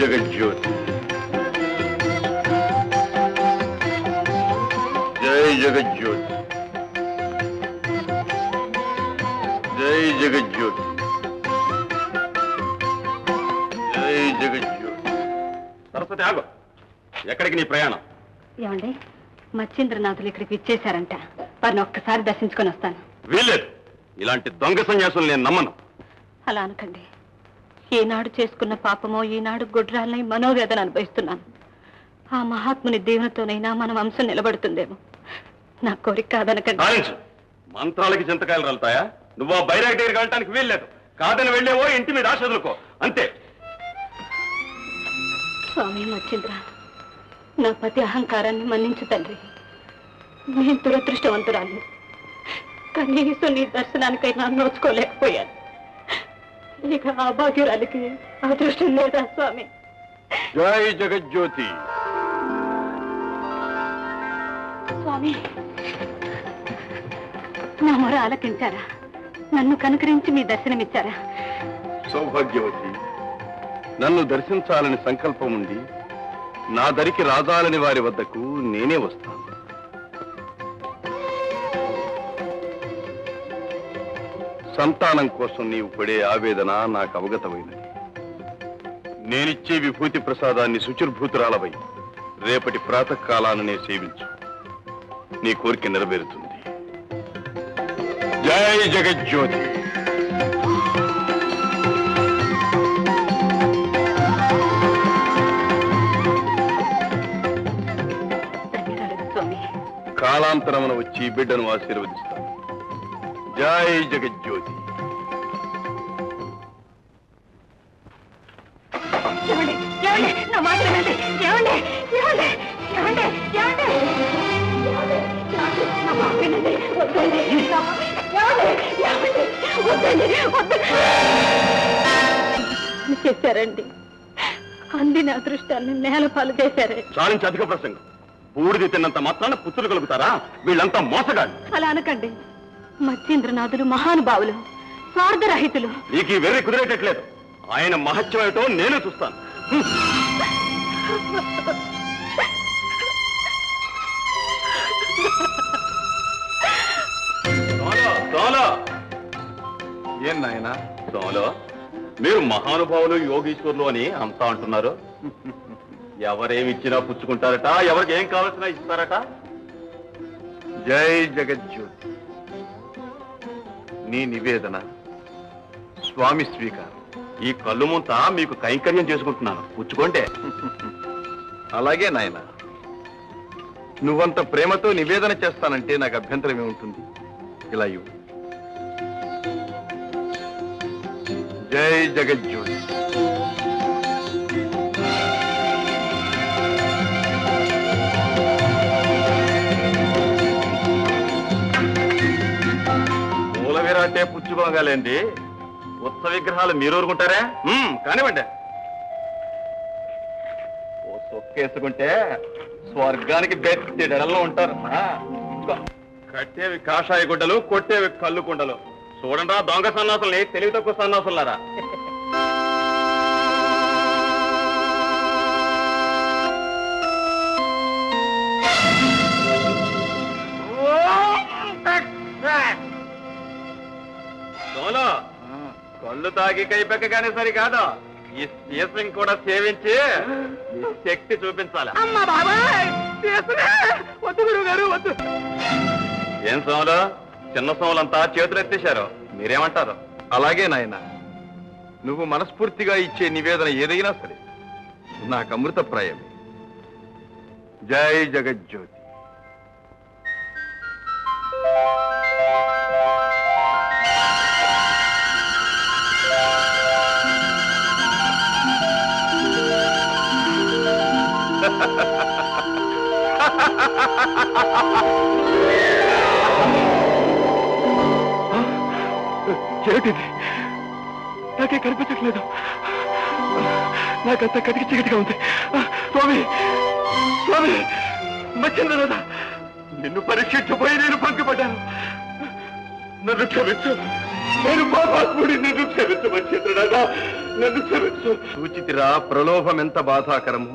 జగజ్యోతి. జై జగజ్యోతి. జై జగజ్యోతి. జై జగజ్యోతి. సరస్వతి ఆగు. ఎక్కడికి నీ ప్రయాణం? ఏమండి? మచ్చేంద్రనాథులు ఇక్కడికి ఇచ్చేశారంట వారిని ఒక్కసారి దర్శించుకొని వస్తాను. వీల్లేదు. ఇలాంటి దొంగ సన్యాసులు నేను నమ్మను. అలా అనకండి. ఈనాడు చేసుకున్న పాపమో ఈనాడు గుడ్రాలని మనోవేదన అనుభవిస్తున్నాను. ఆ మహాత్ముని దీవెనతోనైనా మన వంశం నిలబడుతుందేమో. నా కోరిక కాదనకండి. మంత్రాలకి చింతకాయలు రాలుతాయా? నువ్వు ఆ బైరాగ్ దగ్గరికి వెళ్ళటానికి వీల్లేదు. కాదని వెళ్ళేవో ఇంటి మీద ఆశ వదులుకో. అంతే. స్వామి మచ్చింద్ర నా పతి అహంకారాన్ని మన్నించు తండ్రి. నేను దురదృష్టవంతురాలు కనీసం నీ దర్శనానికైనా నోచుకోలేకపోయాను. ఇక ఆ భాగ్యురాలికి అదృష్టం లేదా స్వామి? జై జగజ్యోతి. స్వామి నా మొర ఆలకించారా? నన్ను కనుకరించి మీ దర్శనమిచ్చారా? సౌభాగ్యవతి నన్ను దర్శించాలని సంకల్పం ఉండి నా దరికి రాజాలని వారి వద్దకు నేనే వస్తాను. సంతానం కోసం నీవు పడే ఆవేదన నాకు అవగతమైనది. నేనిచ్చే విభూతి ప్రసాదాన్ని శుచిర్భూతురాలవై రేపటి ప్రాతకాలాననే సేవించు. నీ కోరిక నెరవేరుతుంది. జై జగజ్యోతి. కాలాంతరమున వచ్చి బిడ్డను ఆశీర్వదిస్తాను. జై జగజ్యోతి. చేశారండి. అందిన అదృష్టాన్ని నేలపాలు చేశారే. చాలించి అధిక ప్రసంగం. బూడిది తిన్నంత మాత్రాన పుత్రులు కలుగుతారా? వీళ్ళంతా మోసగాళ్ళు. అలా అనకండి. మత్స్యేంద్రనాథులు మహానుభావులు స్వార్థరహితులు. నీకు ఈ వెర్రి కుదిరేటట్లేదు. ఆయన మహత్యం ఏమిటో నేనే చూస్తాను. ఏం నాయనా? మీరు మహానుభావులు యోగీశ్వరులు అని అంతా అంటున్నారు. ఎవరేమిచ్చినా పుచ్చుకుంటారట ఎవరికి ఏం కావాల్సినా ఇస్తారట. జై జగజ్యోతి. నీ నివేదన. స్వామి స్వీకారం. ఈ కళ్ళు ముంత మీకు కైంకర్యం చేసుకుంటున్నాను. పుచ్చుకోండి. అలాగే నాయన. నువ్వంత ప్రేమతో నివేదన చేస్తానంటే నాకు అభ్యంతరం ఏముంటుంది? ఇలా ఇవ్వు. జై జగజ్యోతి. విరాటే పుచ్చుకోగలేండి ఉత్సవ విగ్రహాలు మీరు ఊరుకుంటారా? కానివ్వండి. ఓ సొక్కేసుకుంటే స్వర్గానికి బెత్తెడల్లో ఉంటారు. కట్టేవి కాషాయ గుడ్డలు కొట్టేవి కళ్ళు కుండలు. చూడండి దొంగ సన్నాసుల్ని తెలివి తక్కువ సన్నాసులారా కళ్ళు తాగి కైపెక్కగానే సరి కాదు ఈ సీసం కూడా సేవించి శక్తి చూపించాలి. అమ్మ బాబాయ్ వద్దు గురువు గారు వద్దు. ఏం సోములు? చిన్న సోములంతా చేతులు ఎత్తేశారు. మీరేమంటారు? అలాగే నాయన. నువ్వు మనస్ఫూర్తిగా ఇచ్చే నివేదన ఏదైనా సరే. నాకు అమృతప్రాయమే. జై జగజ్యోతి. ఏమిటిది? నాకే కనిపించట్లేదు. నాకంతా కటికి చీకటిగా ఉంది. స్వామి స్వామి మచ్చిందనదా నిన్ను పరీక్షించబోయి నేను పంకపడ్డాను నన్ను క్షమించు. నేను పాపాత్ముడి నిన్ను క్షమించు మచ్చింద్రనాథా నన్ను క్షమించు. సూచితిరా ప్రలోభం ఎంత బాధాకరము?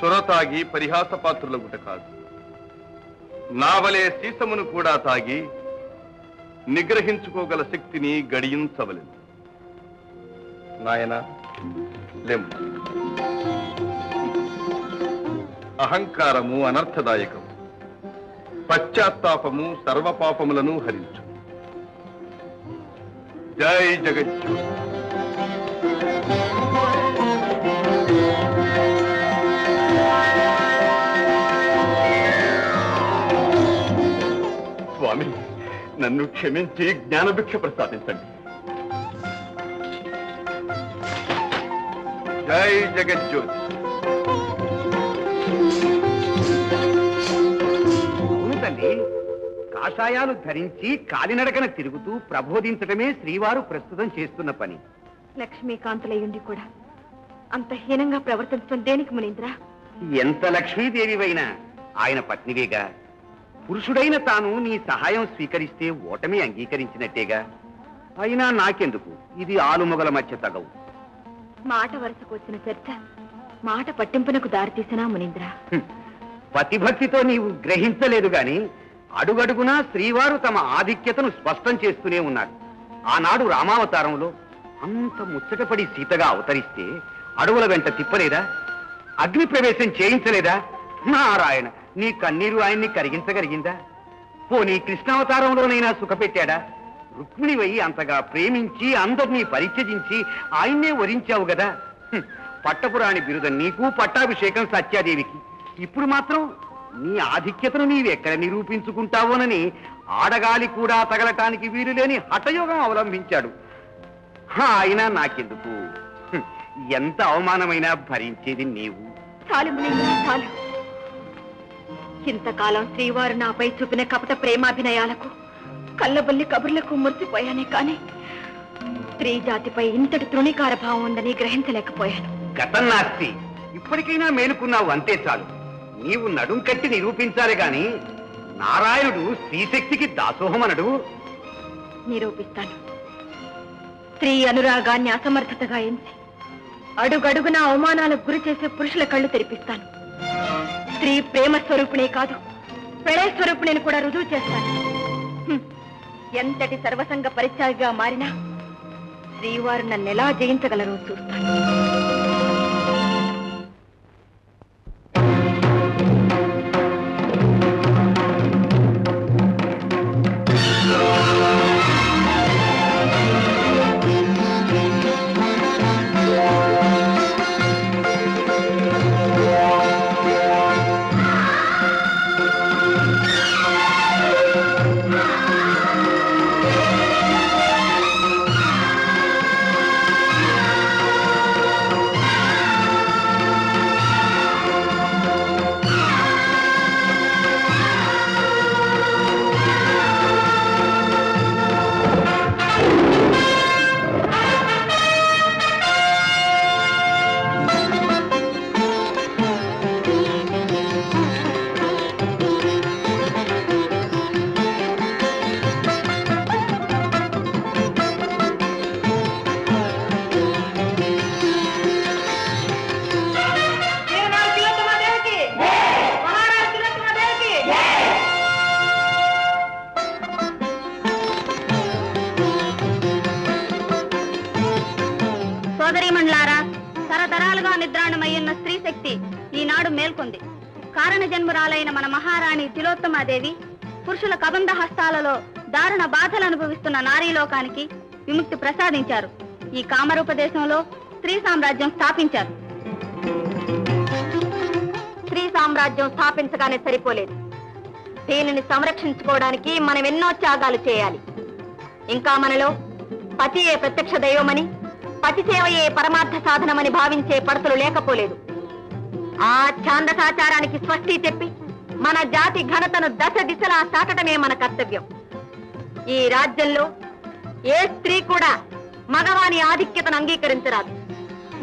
సురతాగి పరిహాస పాత్రులగుట కాదు. నావలే సీసమును కూడా తాగి నిగ్రహించుకోగల శక్తిని గడియించవలేదు నాయన లెమ్ము అహంకారము అనర్థదాయకము. పశ్చాత్తాపము సర్వపాపములను హరించు. జై జగజ్జోతి నన్ను క్షమించి జ్ఞానభిక్ష ప్రసాదించండి. జై జగజ్యోతి. కాషాయాలు ధరించి కాలినడకన తిరుగుతూ ప్రబోధించటమే శ్రీవారు ప్రస్తుతం చేస్తున్న పని. లక్ష్మీకాంతులయ్యుండి కూడా. అంత హీనంగా ప్రవర్తించడం దేనికి మునీంద్ర? ఎంత లక్ష్మీదేవివైనా ఆయన పత్నివేగా? పురుషుడైన తాను నీ సహాయం స్వీకరిస్తే ఓటమి అంగీకరించినట్టేగా. అయినా నాకెందుకు? ఇది ఆలుమొగల మధ్య తగవు. మాట వరుసకు వచ్చిన చర్చ మాట పట్టింపునకు దారితీసినా మునీంద్ర. పతిభక్తితో నీవు గ్రహించలేదు గాని అడుగడుగునా శ్రీవారు తమ ఆధిక్యతను స్పష్టం చేస్తూనే ఉన్నారు. ఆనాడు రామావతారంలో అంత ముచ్చటపడి సీతగా అవతరిస్తే అడవుల వెంట తిప్పలేదా? అగ్ని ప్రవేశం చేయించలేదా? నారాయణ! నీ కన్నీరు ఆయన్ని కరిగించగలిగిందా? పోనీ కృష్ణావతారంలోనైనా సుఖపెట్టాడా? రుక్మిణివై అంతగా ప్రేమించి అందరినీ పరిత్యజించి ఆయన్నే వరించావు గదా? హ్మ్. పట్టపురాణి బిరుదం నీకు పట్టాభిషేకం సత్యాదేవికి. ఇప్పుడు మాత్రం నీ ఆధిక్యతను నీవెక్కడ నిరూపించుకుంటావోనని ఆడగాలి కూడా తగలటానికి వీలులేని హఠయోగం అవలంబించాడు. హా, అయినా నాకెందుకు? హ్మ్. ఎంత అవమానమైనా భరించేది నీవు. చాలు చాలు. ఇంతకాలం శ్రీవారు నాపై చూపిన కపట ప్రేమాభినయాలకు కళ్ళబొల్లి కబుర్లకు మురిసిపోయానే కాని స్త్రీ జాతిపై ఇంతటి తృణీకార భావం ఉందని గ్రహించలేకపోయాను. గతం నాస్తి. ఇప్పటికైనా మేలుకున్నావు అంతే చాలు. నీవు నడుం కట్టి నిరూపించాలి గాని నారాయణుడు స్త్రీశక్తికి దాసోహమనడు. నిరూపిస్తాను. స్త్రీ అనురాగాన్ని అసమర్థతగా ఎంచి అడుగడుగున అవమానాలకు గురి చేసే పురుషుల కళ్ళు తెరిపిస్తాను. స్త్రీ ప్రేమ స్వరూపిణే కాదు. ప్రణయ స్వరూపిణిని కూడా రుజువు చేస్తాను ఎంతటి సర్వసంగ పరిత్యాగిగా మారినా శ్రీవారు నన్ను ఎలా జయించగలరో చూస్తాను మేల్కొంది. కారణ జన్మురాలైన మన మహారాణి తిలోత్తమాదేవి పురుషుల కబంధ హస్తాలలో దారుణ బాధలు అనుభవిస్తున్న నారీలోకానికి విముక్తి ప్రసాదించారు. ఈ కామరూపదేశంలో స్త్రీ సామ్రాజ్యం స్థాపించారు. స్త్రీ సామ్రాజ్యం స్థాపించగానే సరిపోలేదు. దీనిని సంరక్షించుకోవడానికి మనం ఎన్నో త్యాగాలు చేయాలి. ఇంకా మనలో పతియే ప్రత్యక్ష దైవమని పతి సేవయే పరమార్థ సాధనమని భావించే పడతలు లేకపోలేదు. ఆ ఛాందసాచారానికి స్వస్తి చెప్పి మన జాతి ఘనతను దశ దిశలా సాటడమే మన కర్తవ్యం. ఈ రాజ్యంలో ఏ స్త్రీ కూడా మగవాని ఆధిక్యతను అంగీకరించరాదు.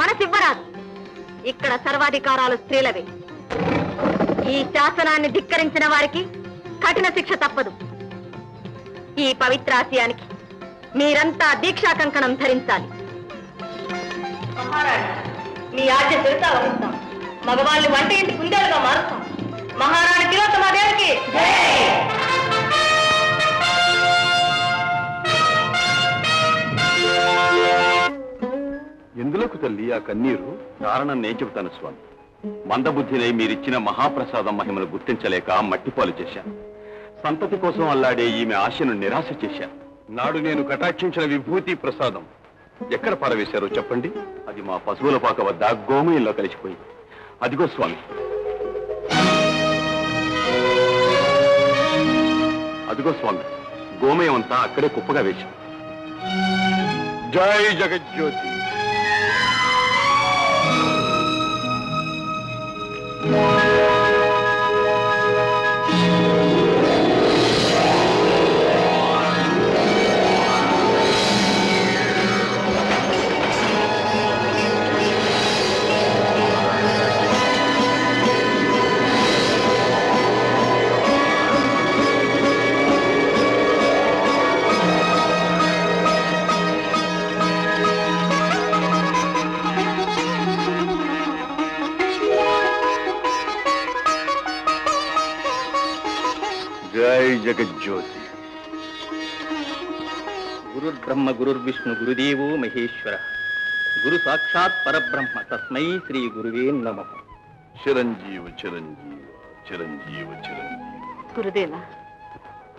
మనసివ్వరాదు ఇక్కడ సర్వాధికారాలు స్త్రీలవే. ఈ శాసనాన్ని ధిక్కరించిన వారికి కఠిన శిక్ష తప్పదు. ఈ పవిత్రాశయానికి మీరంతా దీక్షా కంకణం ధరించాలి. మీ ఆజ్ఞ తిరుతా వహిస్తాం మగవాళ్ళని వంట ఇంటి కుందేలుగా మారుస్తాం మహారాణి తిలోత్తమాదేవికి ఎందులకు తల్లి ఆ కన్నీరు? కారణం నేను చెబుతాను స్వామి. మందబుద్ధినై మీరిచ్చిన మహాప్రసాదం మహిమను గుర్తించలేక మట్టిపాలు చేశాను. సంతతి కోసం అల్లాడే ఈమె ఆశను నిరాశ చేశాను. నాడు నేను కటాక్షించిన విభూతి ప్రసాదం. ఎక్కడ పారవేశారో చెప్పండి? అది మా పశువుల పాక వద్ద గోమయంలో కలిసిపోయింది. అదిగో స్వామి. అదిగో స్వామి గోమయం అంతా అక్కడే కుప్పగా వేశాం. జై జగజ్యోతి. జగజ్యోతి గురుర్బ్రహ్మ గురుర్విష్ణు గురుదేవో మహేశ్వర. గురు సాక్షాత్ పరబ్రహ్మ తస్మై శ్రీ గురువే నమ. చిరంజీవ చిరంజీవ చిరంజీవ చిరంజీవ. గురుదేవా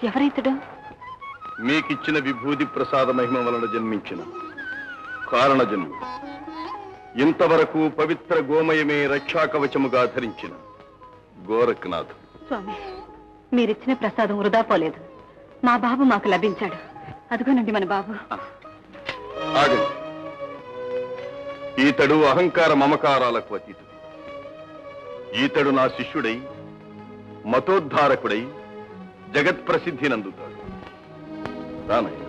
ఎవరైతుడు? మీకిచ్చిన విభూతి ప్రసాద మహిమ వలన జన్మించిన కారణ జన్మ. ఇంతవరకు పవిత్ర గోమయమే రక్షాకవచముగా ధరించిన గోరఖనాథ్. స్వామి మీరిచ్చిన ప్రసాదం వృధా పోలేదు. మా బాబు మాకు లభించాడు. అదిగోనండి మన బాబు. ఆగండి. ఈతడు అహంకార మమకారాలకు అతీతుడు. ఈతడు నా శిష్యుడై మతోద్ధారకుడై జగత్ ప్రసిద్ధి నందుతాడు. రానయ్య